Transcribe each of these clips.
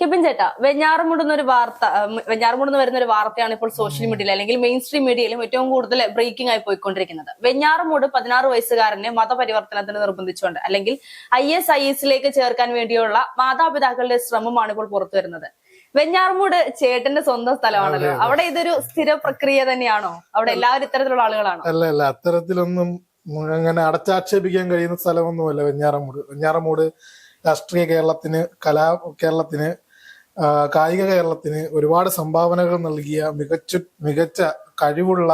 കിബിൻ ചേട്ടാ വെഞ്ഞാറുമുടുന്ന ഒരു വാർത്ത വെഞ്ഞാറുമുടുന്ന് വരുന്ന ഒരു വാർത്തയാണ് ഇപ്പോൾ സോഷ്യൽ മീഡിയയിൽ അല്ലെങ്കിൽ മെയിൻ സ്ട്രീം മീഡിയയിലും ഏറ്റവും കൂടുതൽ ബ്രേക്കിംഗ് ആയി പോയിക്കൊണ്ടിരിക്കുന്നത്. വെഞ്ഞാറമൂട് പതിനാറ് വയസ്സുകാരനെ മതപരിവർത്തനത്തിന് നിർബന്ധിച്ചുകൊണ്ട് അല്ലെങ്കിൽ ഐ എസ് ഐ എസിലേക്ക് ചേർക്കാൻ വേണ്ടിയുള്ള മാതാപിതാക്കളുടെ ശ്രമമാണ് ഇപ്പോൾ പുറത്തു വരുന്നത്. വെഞ്ഞാറുമൂട് ചേട്ടന്റെ സ്വന്തം സ്ഥലമാണല്ലോ. അവിടെ ഇതൊരു സ്ഥിര പ്രക്രിയ തന്നെയാണോ? അവിടെ എല്ലാവരും ഇത്തരത്തിലുള്ള ആളുകളാണോ? അല്ല അല്ല. അത്തരത്തിലൊന്നും അങ്ങനെ അടച്ചാക്ഷേപിക്കാൻ കഴിയുന്ന സ്ഥലമൊന്നുമല്ല വെഞ്ഞാറമൂട്. വെഞ്ഞാറമൂട് രാഷ്ട്രീയ കേരളത്തിന് കലാ കേരളത്തിന് കായിക കേരളത്തിന് ഒരുപാട് സംഭാവനകൾ നൽകിയ മികച്ച മികച്ച കഴിവുള്ള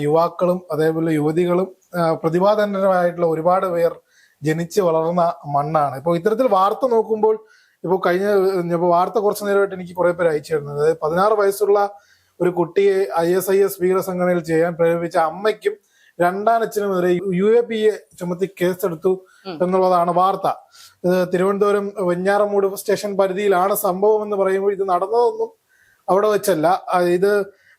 യുവാക്കളും അതേപോലെ യുവതികളും ആ, പ്രതിഭാധനരായിട്ടുള്ള ഒരുപാട് പേർ ജനിച്ച് വളർന്ന മണ്ണാണ്. ഇപ്പോൾ ഇത്തരത്തിൽ വാർത്ത നോക്കുമ്പോൾ ഇപ്പോൾ കഴിഞ്ഞ ഇപ്പോൾ വാർത്ത കുറച്ചു നേരമായിട്ട് എനിക്ക് കുറേ പേര് അയച്ചു തരുന്നത് അതായത് പതിനാറ് വയസ്സുള്ള ഒരു കുട്ടിയെ ഐ എസ് ഐ എസ് ഭീകര സംഘടനയിൽ ചെയ്യാൻ പ്രേരിപ്പിച്ച അമ്മയ്ക്കും രണ്ടാനച്ഛനുമെതിരെ യു എ പി എ ചുമത്തി കേസെടുത്തു എന്നുള്ളതാണ് വാർത്ത. ഇത് തിരുവനന്തപുരം വെഞ്ഞാറമൂട് സ്റ്റേഷൻ പരിധിയിലാണ് സംഭവം എന്ന് പറയുമ്പോൾ ഇത് നടന്നതൊന്നും അവിടെ വെച്ചല്ല. ഇത്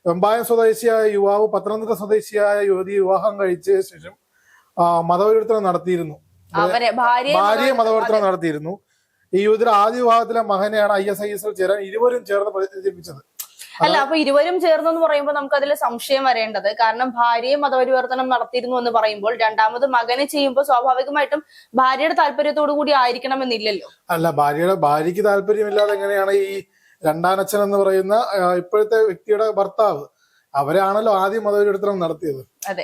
വെമ്പായം സ്വദേശിയായ യുവാവ് പത്തനംതിട്ട സ്വദേശിയായ യുവതി വിവാഹം കഴിച്ച ശേഷം മതപരിവർത്തനം നടത്തിയിരുന്നു. ഭാര്യയെ മതപരിവർത്തനം നടത്തിയിരുന്നു. ഈ യുവതിയുടെ ആദ്യ വിവാഹത്തിലെ മകനെയാണ് ഐ എസ് ഐ എസിൽ ചേരാൻ ഇരുവരും ചേർന്ന് പ്രചരിപ്പിച്ചത് അല്ല അപ്പൊ ഇരുവരും ചേർന്നെന്ന് പറയുമ്പോൾ നമുക്ക് അതിൽ സംശയം വരേണ്ടത്. കാരണം ഭാര്യയും മതപരിവർത്തനം നടത്തിയിരുന്നു എന്ന് പറയുമ്പോൾ രണ്ടാമത് മകനെ ചെയ്യുമ്പോൾ സ്വാഭാവികമായിട്ടും ഭാര്യയുടെ താല്പര്യത്തോടു കൂടി ആയിരിക്കണം എന്നില്ലല്ലോ അല്ല ഭാര്യയുടെ ഭാര്യയ്ക്ക് താല്പര്യമില്ലാതെ എങ്ങനെയാണ് ഈ രണ്ടാനച്ഛൻ എന്ന് പറയുന്ന ഇപ്പോഴത്തെ വ്യക്തിയുടെ ഭർത്താവ് അവരാണല്ലോ ആദ്യം മതപരിവർത്തനം നടത്തിയത്.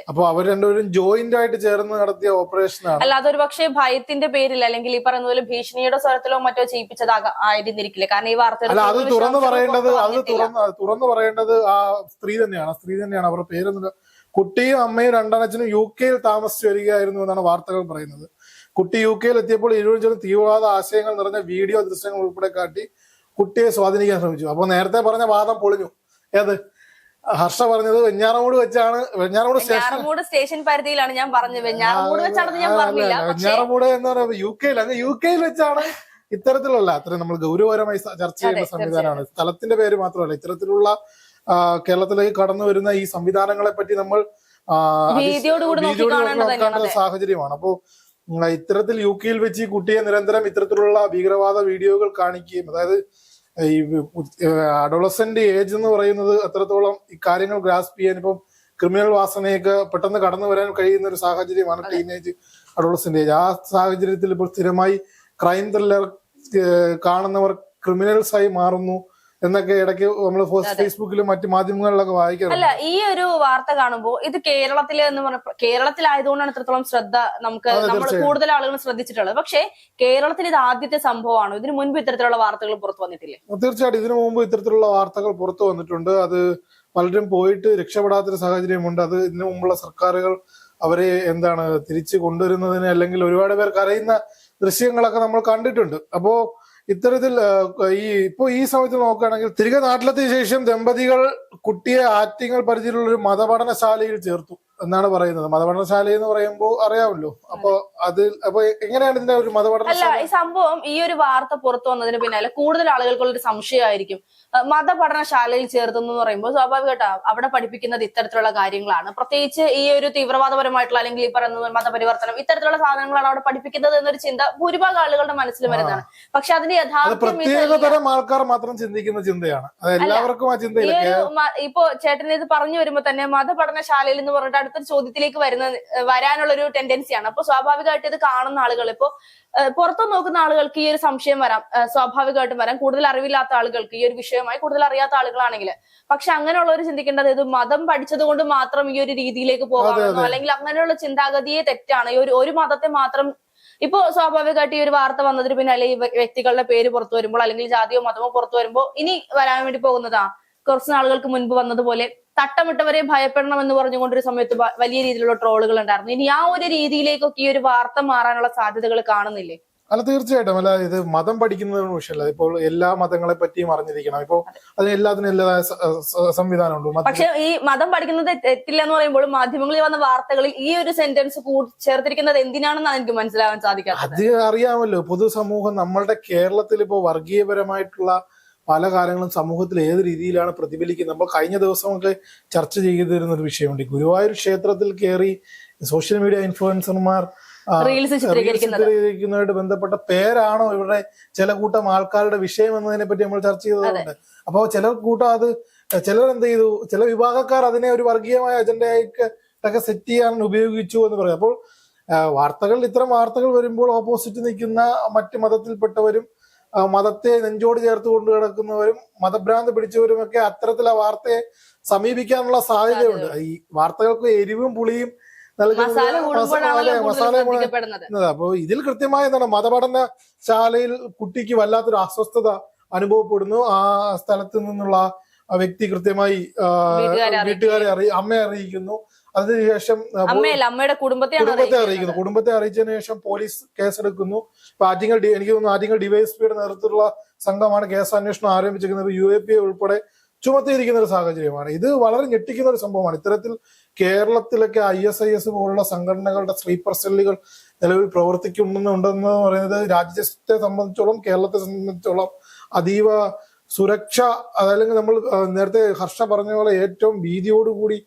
അപ്പൊ അവർ രണ്ടുപേരും ജോയിന്റ് ആയിട്ട് ചേർന്ന് നടത്തിയ ഓപ്പറേഷനാണ് അല്ലാതെ അതൊരു പക്ഷേ ഭയത്തിന്റെ പേരിൽ അല്ലെങ്കിൽ ഈ പറയുന്ന പോലെ ഭീഷണിയുടെ സ്വരത്തിലോ മറ്റോ ചെയ്യിപ്പിച്ചത് ആയിരുന്നിരിക്കില്ല? കാരണം ഈ വാർത്ത അല്ല അത് തുറന്നു പറയേണ്ടത് അത് തുറന്ന് തുറന്നു പറയേണ്ടത് ആ സ്ത്രീ തന്നെയാണ്. സ്ത്രീ തന്നെയാണ്. അവരുടെ പേരൊന്നും കുട്ടിയും അമ്മയും രണ്ടനച്ഛനും യു കെയിൽ താമസിച്ചു വരികയായിരുന്നു എന്നാണ് വാർത്തകൾ പറയുന്നത്. കുട്ടി യു കെയിൽ എത്തിയപ്പോൾ ഇരുപത് ചെറിയ തീവ്രവാദ ആശയങ്ങൾ നിറഞ്ഞ വീഡിയോ ദൃശ്യങ്ങൾ ഉൾപ്പെടെ കാട്ടി കുട്ടിയെ സ്വാധീനിക്കാൻ ശ്രമിച്ചു. അപ്പൊ നേരത്തെ പറഞ്ഞ വാദം പൊളിഞ്ഞു. ഏത്? ഹർഷ പറഞ്ഞത് വെഞ്ഞാറമൂട് വെച്ചാണ്. വെഞ്ഞാറമൂട് സ്റ്റേഷൻ വെഞ്ഞാറമൂട് സ്റ്റേഷൻ പരിധിയിലാണ് ഞാൻ പറഞ്ഞത്. വെഞ്ഞാറമൂട് വെച്ചാണെന്ന് ഞാൻ പറഞ്ഞില്ല വെഞ്ഞാറമൂട് എന്ന് പറയുന്നത് യു കെയിൽ അങ്ങ് യു കെയിൽ വെച്ചാണ് ഇത്തരത്തിലുള്ള അത്രയും നമ്മൾ ഗൗരവപരമായി ചർച്ച ചെയ്യുന്ന സംവിധാനമാണ്. സ്ഥലത്തിന്റെ പേര് മാത്രമല്ല ഇത്തരത്തിലുള്ള കേരളത്തിലേക്ക് കടന്നു വരുന്ന ഈ സംവിധാനങ്ങളെ പറ്റി നമ്മൾ നോക്കേണ്ട. സാഹചര്യമാണ്. അപ്പോ ഇത്തരത്തിൽ യു കെയിൽ വെച്ച് ഈ കുട്ടിയെ നിരന്തരം ഇത്തരത്തിലുള്ള ഭീകരവാദ വീഡിയോകൾ കാണിക്കുകയും അതായത് ഈ അഡോളസെന്റ് ഏജ് എന്ന് പറയുന്നത് അത്രത്തോളം ഈ കാര്യങ്ങൾ ഗ്രാസ്പ് ചെയ്യാൻ ഇപ്പം ക്രിമിനൽ വാസനയൊക്കെ പെട്ടെന്ന് കടന്നു വരാൻ കഴിയുന്ന ഒരു സാഹചര്യമാണ് ടീനേജ് അഡോളസെന്റ് ഏജ്. ആ സാഹചര്യത്തിൽ ഇപ്പോൾ സ്ഥിരമായി ക്രൈം ത്രില്ലർ കാണുന്നവർ ക്രിമിനൽസ് ആയി മാറുന്നു. എന്നൊക്കെ ഇടയ്ക്ക് നമ്മൾ ഫേസ്ബുക്കിലും മറ്റു മാധ്യമങ്ങളിലൊക്കെ വായിക്കാറുണ്ട്. അല്ല ഈ ഒരു വാർത്ത കാണുമ്പോൾ ഇത് കേരളത്തിലെ എന്ന് പറഞ്ഞ കേരളത്തിലായതുകൊണ്ടാണ് ഇത്രത്തോളം ശ്രദ്ധ നമുക്ക് നമ്മൾ. കൂടുതൽ ആളുകൾ ശ്രദ്ധിച്ചിട്ടുള്ളത്. പക്ഷേ കേരളത്തിൽ ഇത് ആദ്യത്തെ സംഭവമാണ്? ഇതിനു മുൻപ് ഇത്തരത്തിലുള്ള വാർത്തകൾ പുറത്തു വന്നിട്ടില്ലേ? തീർച്ചയായിട്ടും. ഇതിനു മുമ്പ് ഇത്തരത്തിലുള്ള വാർത്തകൾ പുറത്തു വന്നിട്ടുണ്ട്. അത് പലരും പോയിട്ട് രക്ഷപ്പെടാത്തൊരു സാഹചര്യമുണ്ട്. അത് ഇതിനു മുമ്പുള്ള സർക്കാരുകൾ അവരെ എന്താണ് തിരിച്ചു കൊണ്ടുവരുന്നതിന് അല്ലെങ്കിൽ ഒരുപാട് പേർ കരയുന്ന ദൃശ്യങ്ങളൊക്കെ നമ്മൾ കണ്ടിട്ടുണ്ട്. അപ്പോ ഇത്തരത്തിൽ ഈ ഇപ്പൊ ഈ സമയത്ത് നോക്കുകയാണെങ്കിൽ തിരികെ നാട്ടിലെത്തിയ ശേഷം ദമ്പതികൾ കുട്ടിയെ ആറ്റിങ്ങൽ പരിധിയിലുള്ള ഒരു മതപഠനശാലയിൽ ചേർത്തു. എന്നാണ് പറയുന്നത്. മതപഠനശാല എന്ന് പറയുമ്പോൾ അറിയാമല്ലോ. അപ്പൊ അത് അപ്പൊ എങ്ങനെയാണ് ഇതിന്റെ ഒരു അല്ല മതപഠനശാല ഈ സംഭവം ഈ ഒരു വാർത്ത പുറത്തു വന്നതിന് പിന്നാലെ കൂടുതൽ ആളുകൾക്കുള്ള ഒരു സംശയമായിരിക്കും മതപഠനശാലയിൽ ചേർത്തെന്ന് പറയുമ്പോൾ സ്വാഭാവികമായിട്ടാ അവിടെ പഠിപ്പിക്കുന്നത് ഇത്തരത്തിലുള്ള കാര്യങ്ങളാണ്. പ്രത്യേകിച്ച് ഈ ഒരു തീവ്രവാദപരമായിട്ടുള്ള അല്ലെങ്കിൽ ഈ പറയുന്ന മതപരിവർത്തനം ഇത്തരത്തിലുള്ള സാധനങ്ങളാണ് അവിടെ പഠിപ്പിക്കുന്നത് എന്നൊരു ചിന്ത ഭൂരിഭാഗം ആളുകളുടെ മനസ്സിൽ വരുന്നതാണ്. പക്ഷെ അതിന്റെ അത് യഥാർത്ഥം. ആൾക്കാർ മാത്രം ചിന്തിക്കുന്ന ചിന്തയാണ്. എല്ലാവർക്കും ആ ഈ ചിന്തയില്ല ഒരു ഇപ്പോ ചേട്ടൻ ഇത് പറഞ്ഞു വരുമ്പോ തന്നെ മതപഠനശാലയിൽ എന്ന് പറഞ്ഞിട്ട് അടുത്തൊരു ചോദ്യത്തിലേക്ക് വരുന്ന വരാനുള്ള ഒരു ടെൻഡൻസിയാണ് അപ്പൊ സ്വാഭാവികമായിട്ട് ഇത് കാണുന്ന ആളുകൾ ഇപ്പോ പുറത്തു നോക്കുന്ന ആളുകൾക്ക് ഈ ഒരു സംശയം വരാം. സ്വാഭാവികമായിട്ടും വരാം. കൂടുതൽ അറിവില്ലാത്ത ആളുകൾക്ക് ഈ ഒരു വിഷയമായി കൂടുതൽ അറിയാത്ത ആളുകളാണെങ്കിൽ. പക്ഷെ അങ്ങനെയുള്ളവർ ചിന്തിക്കേണ്ടത് ഇത് മതം പഠിച്ചത് കൊണ്ട് മാത്രം ഈ ഒരു രീതിയിലേക്ക് പോകാമെന്നോ അല്ലെങ്കിൽ അങ്ങനെയുള്ള ചിന്താഗതിയെ തെറ്റാണ്. ഈ ഒരു ഒരു മതത്തെ മാത്രം ഇപ്പോ സ്വാഭാവികമായിട്ട് ഈ ഒരു വാർത്ത വന്നതിന് പിന്നെ അല്ലെങ്കിൽ വ്യക്തികളുടെ പേര് പുറത്തു വരുമ്പോൾ അല്ലെങ്കിൽ ജാതിയോ മതമോ പുറത്തു വരുമ്പോൾ ഇനി വരാൻ വേണ്ടി പോകുന്നതാ? കുറച്ച് നാളുകൾക്ക് മുൻപ് വന്നതുപോലെ തട്ടമിട്ടവരെ ഭയപ്പെടണം എന്ന് പറഞ്ഞുകൊണ്ടൊരു സമയത്ത് വലിയ രീതിയിലുള്ള ട്രോളുകൾ ഉണ്ടായിരുന്നു. ഇനി ആ ഒരു രീതിയിലേക്കൊക്കെ ഈ ഒരു വാർത്ത മാറാനുള്ള സാധ്യതകൾ കാണുന്നില്ലേ? അല്ല തീർച്ചയായിട്ടും. അല്ല ഇത് മതം പഠിക്കുന്നതിന് വിഷയമല്ല. ഇപ്പോൾ എല്ലാ മതങ്ങളെ പറ്റിയും അറിഞ്ഞിരിക്കണം. ഇപ്പോ അതിന് എല്ലാത്തിനും എല്ലാതായ സംവിധാനം ഉണ്ട് സംവിധാനമുണ്ട്. പക്ഷെ ഈ മതം പഠിക്കുന്നത് തെറ്റില്ല എന്ന് പറയുമ്പോൾ മാധ്യമങ്ങളിൽ വന്ന വാർത്തകളിൽ ഈ ഒരു സെന്റൻസ് ചേർത്തിരിക്കുന്നത് എന്തിനാണെന്നാണ് എനിക്ക് മനസ്സിലാവാൻ സാധിക്കാത്തത്. അത് അറിയാമല്ലോ. പൊതുസമൂഹം നമ്മളുടെ കേരളത്തിൽ ഇപ്പോൾ വർഗീയപരമായിട്ടുള്ള പല കാര്യങ്ങളും സമൂഹത്തിൽ ഏത് രീതിയിലാണ് പ്രതിഫലിക്കുന്നത്? നമ്മൾ കഴിഞ്ഞ ദിവസമൊക്കെ ചർച്ച ചെയ്തിരുന്ന ഒരു വിഷയമുണ്ട്. ഗുരുവായൂർ ക്ഷേത്രത്തിൽ കയറി സോഷ്യൽ മീഡിയ ഇൻഫ്ലുവൻസർമാർ ചിത്രീകരിക്കുന്നതായിട്ട് റീൽസ് ബന്ധപ്പെട്ട പേരാണോ ഇവരുടെ ചില കൂട്ടം ആൾക്കാരുടെ വിഷയം എന്നതിനെ പറ്റി നമ്മൾ ചർച്ച ചെയ്തതുകൊണ്ട് അപ്പോൾ ചില കൂട്ടം അത് ചിലർ എന്ത് ചെയ്തു? ചില വിഭാഗക്കാർ അതിനെ ഒരു വർഗീയമായ അജണ്ടയൊക്കെ സെറ്റ് ചെയ്യാൻ ഉപയോഗിച്ചു എന്ന് പറയും. അപ്പോൾ വാർത്തകൾ ഇത്തരം വാർത്തകൾ വരുമ്പോൾ ഓപ്പോസിറ്റ് നിൽക്കുന്ന മറ്റ് മതത്തിൽപ്പെട്ടവരും മതത്തെ നെഞ്ചോട് ചേർത്ത് കൊണ്ട് കിടക്കുന്നവരും മതഭ്രാന്ത് പിടിച്ചവരുമൊക്കെ അത്തരത്തിൽ ആ വാർത്തയെ സമീപിക്കാനുള്ള സാധ്യതയുണ്ട്. ഈ വാർത്തകൾക്ക് എരിവും പുളിയും ചെയ്യുന്നത്. അപ്പൊ ഇതിൽ കൃത്യമായ എന്താണ് മതപഠന ശാലയിൽ കുട്ടിക്ക് വല്ലാത്തൊരു അസ്വസ്ഥത അനുഭവപ്പെടുന്നു. ആ സ്ഥലത്ത് നിന്നുള്ള വ്യക്തി കൃത്യമായി വീട്ടുകാരെ അറിയി അമ്മയെ അറിയിക്കുന്നു. അതിനുശേഷം അമ്മയുടെ കുടുംബത്തെ അറിയിക്കുന്നത്. അറിയിക്കുന്നു. കുടുംബത്തെ അറിയിച്ചതിന് ശേഷം പോലീസ് കേസെടുക്കുന്നു. ഇപ്പൊ ആറ്റിങ്ങൽ എനിക്ക് തോന്നുന്നു ആറ്റിങ്ങൽ ഡിവൈഎസ്പിയുടെ നേതൃത്വത്തിലുള്ള സംഘമാണ് കേസ് അന്വേഷണം ആരംഭിച്ചിരിക്കുന്നത്. യു എ പി ഉൾപ്പെടെ ചുമത്തിയിരിക്കുന്ന ഒരു സാഹചര്യമാണ്. ഇത് വളരെ ഞെട്ടിക്കുന്ന ഒരു സംഭവമാണ്. ഇത്തരത്തിൽ കേരളത്തിലൊക്കെ ഐ എസ് ഐ എസ് പോലുള്ള സംഘടനകളുടെ സ്ലീപ്പർ സെല്ലുകൾ നിലവിൽ പ്രവർത്തിക്കുന്നുണ്ടെന്ന് പറയുന്നത് രാജ്യത്തെ സംബന്ധിച്ചോളം കേരളത്തെ സംബന്ധിച്ചോളം അതീവ സുരക്ഷ അതല്ലെങ്കിൽ നമ്മൾ നേരത്തെ ഹർഷ പറഞ്ഞ പോലെ ഏറ്റവും ഭീതിയോടുകൂടി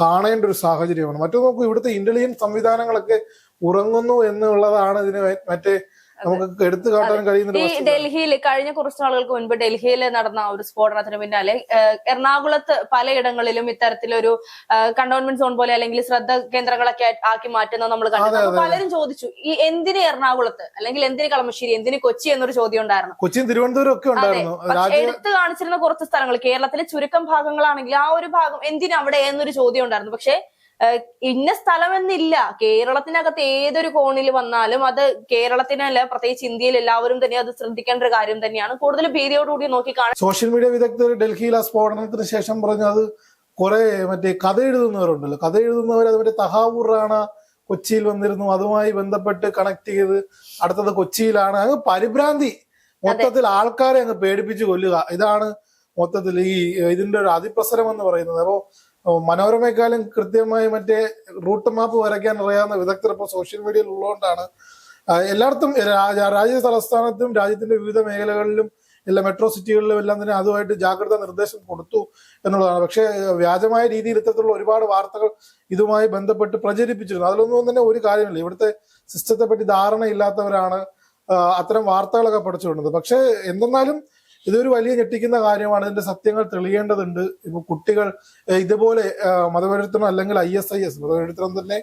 കാണേണ്ട ഒരു സാഹചര്യമാണ്. മറ്റു നോക്കൂ ഇവിടുത്തെ ഇന്റലിജൻസ് സംവിധാനങ്ങളൊക്കെ ഉറങ്ങുന്നു എന്നുള്ളതാണ് ഇതിന് മറ്റേ നമുക്ക് എടുത്തു കാട്ടാൻ കഴിയുന്ന ഈ. ഡൽഹിയിൽ കഴിഞ്ഞ കുറച്ച് നാളുകൾക്ക് മുൻപ് ഡൽഹിയിൽ നടന്ന ഒരു സ്ഫോടനത്തിന് പിന്നാലെ എറണാകുളത്ത് പലയിടങ്ങളിലും ഇത്തരത്തിലൊരു കണ്ടോൺമെന്റ് സോൺ പോലെ അല്ലെങ്കിൽ ശ്രദ്ധ കേന്ദ്രങ്ങളൊക്കെ ആക്കി മാറ്റുന്നത് നമ്മൾ കണ്ടു പലരും ചോദിച്ചു ഈ എന്തിന് എറണാകുളത്ത് അല്ലെങ്കിൽ എന്തിന് കളമശ്ശേരി എന്തിന് കൊച്ചി എന്നൊരു ചോദ്യം ഉണ്ടായിരുന്നു. കൊച്ചി തിരുവനന്തപുരം ഒക്കെ ഉണ്ടായിരുന്നു. എടുത്തു കാണിച്ചിരുന്ന കുറച്ച് സ്ഥലങ്ങൾ കേരളത്തിലെ ചുരുക്കം ഭാഗങ്ങളാണെങ്കിൽ ആ ഒരു ഭാഗം എന്തിനവിടെ എന്നൊരു ചോദ്യം ഉണ്ടായിരുന്നു. പക്ഷെ ഇന്ന സ്ഥലമെന്നില്ല. കേരളത്തിനകത്ത് ഏതൊരു കോണിൽ വന്നാലും അത് കേരളത്തിനല്ല പ്രത്യേകിച്ച് ഇന്ത്യയിൽ എല്ലാവരും തന്നെ അത് ശ്രദ്ധിക്കേണ്ട ഒരു കാര്യം തന്നെയാണ്. കൂടുതൽ ഭീതിയോടുകൂടി നോക്കി കാണാൻ സോഷ്യൽ മീഡിയ വിദഗ്ധർ ഡൽഹിയിൽ ആ സ്ഫോടനത്തിന് ശേഷം പറഞ്ഞു അത് കുറെ മറ്റേ കഥ എഴുതുന്നവരുണ്ടല്ലോ. കഥ എഴുതുന്നവർ അത് മറ്റേ തഹാവൂർ റാണ കൊച്ചിയിൽ വന്നിരുന്നു. അതുമായി ബന്ധപ്പെട്ട് കണക്ട് ചെയ്ത് അടുത്തത് കൊച്ചിയിലാണ്. അങ്ങ് പരിഭ്രാന്തി. മൊത്തത്തിൽ ആൾക്കാരെ അങ്ങ് പേടിപ്പിച്ച് കൊല്ലുക. ഇതാണ് മൊത്തത്തിൽ ഈ ഇതിന്റെ ഒരു അതിപ്രസരം എന്ന് പറയുന്നത്. അപ്പോ മനോരമയെക്കാളും കൃത്യമായി മറ്റേ റൂട്ട് മാപ്പ് വരയ്ക്കാൻ അറിയാവുന്ന വിദഗ്ധർ ഇപ്പോൾ സോഷ്യൽ മീഡിയയിൽ ഉള്ളതുകൊണ്ടാണ്. എല്ലായിടത്തും രാജ്യ തലസ്ഥാനത്തും രാജ്യത്തിന്റെ വിവിധ മേഖലകളിലും എല്ലാ മെട്രോ സിറ്റികളിലും എല്ലാം തന്നെ അതുമായിട്ട് ജാഗ്രത നിർദ്ദേശം കൊടുത്തു എന്നുള്ളതാണ്. പക്ഷേ വ്യാജമായ രീതിയിൽ ഇത്തരത്തിലുള്ള ഒരുപാട് വാർത്തകൾ ഇതുമായി ബന്ധപ്പെട്ട് പ്രചരിപ്പിച്ചിരുന്നു. അതിലൊന്നും തന്നെ ഒരു കാര്യമില്ല. ഇവിടുത്തെ സിസ്റ്റത്തെ പറ്റി ധാരണയില്ലാത്തവരാണ് അത്തരം വാർത്തകളൊക്കെ പഠിച്ചുകൊണ്ടത് പക്ഷേ എന്തെന്നാലും ഇതൊരു വലിയ ഞെട്ടിക്കുന്ന കാര്യമാണ്. ഇതിന്റെ സത്യങ്ങൾ തെളിയേണ്ടതുണ്ട്. ഇപ്പൊ കുട്ടികൾ ഇതുപോലെ മതപരിവർത്തനം അല്ലെങ്കിൽ ഐ എസ് ഐ എസ് മതപരിവർത്തനം തന്നെ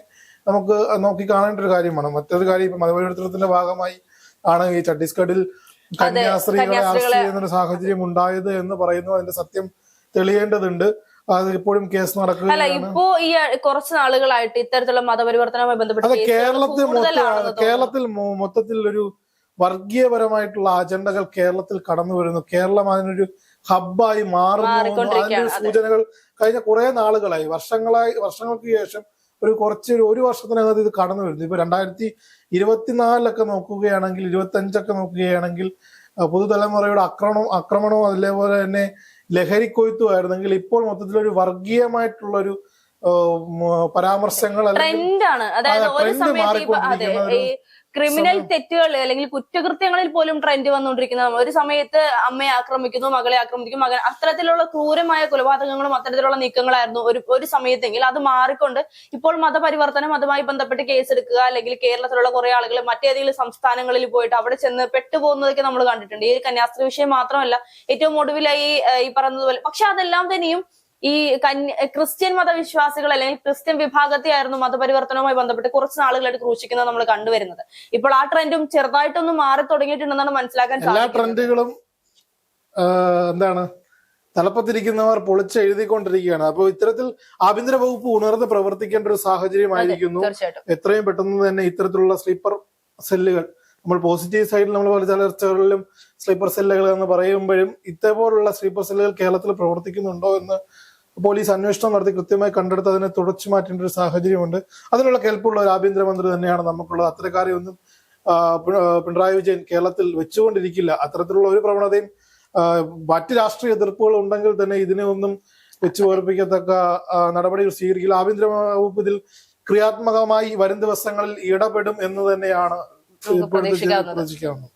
നമുക്ക് നോക്കി കാണേണ്ട ഒരു കാര്യമാണ്. മറ്റൊരു കാര്യം ഇപ്പൊ മതപരിവർത്തനത്തിന്റെ ഭാഗമായി ആണ് ഈ ഛത്തീസ്ഗഡിൽ കന്യാസ്ത്രീകളെ അറസ്റ്റ് ചെയ്യുന്ന ഒരു സാഹചര്യം ഉണ്ടായത് എന്ന് പറയുന്നു അതിന്റെ സത്യം തെളിയേണ്ടതുണ്ട്. അത് ഇപ്പോഴും കേസ് അല്ല ഇപ്പോ ഈ കുറച്ച് നാളുകളായിട്ട് ഇത്തരത്തിലുള്ള മതപരിവർത്തനവുമായി ബന്ധപ്പെട്ട് കേരളത്തിൽ കേരളത്തിൽ മൊത്തത്തിൽ ഒരു വർഗീയപരമായിട്ടുള്ള അജണ്ടകൾ കേരളത്തിൽ കടന്നു വരുന്നു. കേരളം അതിനൊരു ഹബ്ബായി മാറുന്നു അതിന്റെ. സൂചനകൾ കഴിഞ്ഞ കുറെ നാളുകളായി. വർഷങ്ങളായി വർഷങ്ങൾക്ക് ശേഷം ഒരു കുറച്ച് ഒരു- വർഷത്തിനകത്ത് ഇത് കടന്നു വരുന്നു. ഇപ്പൊ രണ്ടായിരത്തി ഇരുപത്തിനാലിലൊക്കെ നോക്കുകയാണെങ്കിൽ ഇരുപത്തി അഞ്ചൊക്കെ നോക്കുകയാണെങ്കിൽ പുതുതലമുറയുടെ ആക്രമണം ആക്രമണവും അതേപോലെ തന്നെ ലഹരിക്കൊയ്ത്തുമായിരുന്നെങ്കിൽ ഇപ്പോൾ മൊത്തത്തിൽ ഒരു വർഗീയമായിട്ടുള്ള ഒരു പരാമർശങ്ങൾ അല്ലെങ്കിൽ ട്രെൻഡാണ്. അതായത് ഒരു സമയത്ത് ഈ ക്രിമിനൽ തെറ്റുകൾ അല്ലെങ്കിൽ കുറ്റകൃത്യങ്ങളിൽ പോലും ട്രെൻഡ് വന്നുകൊണ്ടിരിക്കുന്ന ഒരു സമയത്ത് അമ്മയെ ആക്രമിക്കുന്നു മകളെ ആക്രമിക്കുന്നു മകൻ അത്തരത്തിലുള്ള ക്രൂരമായ കൊലപാതകങ്ങളും അത്തരത്തിലുള്ള നീക്കങ്ങളായിരുന്നു ഒരു ഒരു സമയത്തെങ്കിൽ. അത് മാറിക്കൊണ്ട് ഇപ്പോൾ മതപരിവർത്തനം അതുമായി ബന്ധപ്പെട്ട് കേസെടുക്കുക അല്ലെങ്കിൽ കേരളത്തിലുള്ള കുറെ ആളുകൾ മറ്റേതെങ്കിലും സംസ്ഥാനങ്ങളിൽ പോയിട്ട് അവിടെ ചെന്ന് പെട്ടുപോകുന്നതൊക്കെ നമ്മൾ കണ്ടിട്ടുണ്ട്. ഈ കന്യാസ്ത്രീ വിഷയം മാത്രമല്ല ഏറ്റവും ഒടുവിലായി ഈ പറഞ്ഞതുപോലെ. പക്ഷെ അതെല്ലാം തന്നെയും ഈ കന്യ ക്രിസ്ത്യൻ മതവിശ്വാസികൾ അല്ലെങ്കിൽ ക്രിസ്ത്യൻ വിഭാഗത്തെ ആയിരുന്നു മതപരിവർത്തനവുമായി ബന്ധപ്പെട്ട് കുറച്ച് നാളുകളായിട്ട് ക്രൂശിക്കുന്നത് നമ്മൾ കണ്ടുവരുന്നത്. ഇപ്പോൾ ആ ട്രെൻഡും ചെറുതായിട്ടൊന്നും മാറി തുടങ്ങിയിട്ടുണ്ടെന്നാണ് മനസ്സിലാക്കാൻ എല്ലാ ട്രെൻഡുകളും എന്താണ് തലപ്പത്തിരിക്കുന്നവർ പൊളിച്ച് എഴുതിക്കൊണ്ടിരിക്കുകയാണ് അപ്പോൾ ഇത്തരത്തിൽ ആഭ്യന്തര വകുപ്പ് ഉണർന്ന് പ്രവർത്തിക്കേണ്ട ഒരു സാഹചര്യമായിരിക്കുന്നു. ആയിരിക്കുന്നു എത്രയും പെട്ടെന്ന് തന്നെ ഇത്തരത്തിലുള്ള സ്ലീപ്പർ സെല്ലുകൾ നമ്മൾ പോസിറ്റീവ് സൈഡിൽ നമ്മൾ പല ചർച്ചകളിലും സ്ലീപ്പർ സെല്ലുകൾ എന്ന് പറയുമ്പോഴും ഇതേപോലുള്ള സ്ലീപ്പർ സെല്ലുകൾ കേരളത്തിൽ പ്രവർത്തിക്കുന്നുണ്ടോ എന്ന് പോലീസ് അന്വേഷണം നടത്തി കൃത്യമായി കണ്ടെടുത്ത് അതിനെ തുടച്ചു മാറ്റേണ്ട ഒരു സാഹചര്യമുണ്ട്. അതിനുള്ള കേൾപ്പുള്ള ഒരു ആഭ്യന്തരമന്ത്രി തന്നെയാണ് നമുക്കുള്ളത്. അത്തരക്കാരെ ഒന്നും പിണറായി വിജയൻ കേരളത്തിൽ വെച്ചുകൊണ്ടിരിക്കില്ല. അത്തരത്തിലുള്ള ഒരു പ്രവണതയും മറ്റ് രാഷ്ട്രീയ എതിർപ്പുകൾ ഉണ്ടെങ്കിൽ തന്നെ ഇതിനെ ഒന്നും വെച്ചു ഓർപ്പിക്കത്തക്ക നടപടികൾ സ്വീകരിക്കില്ല. ആഭ്യന്തര വകുപ്പ് ഇതിൽ ക്രിയാത്മകമായി വരും ദിവസങ്ങളിൽ ഇടപെടും എന്ന് തന്നെയാണ്. പ്രതീക്ഷിക്കാവുന്നത്.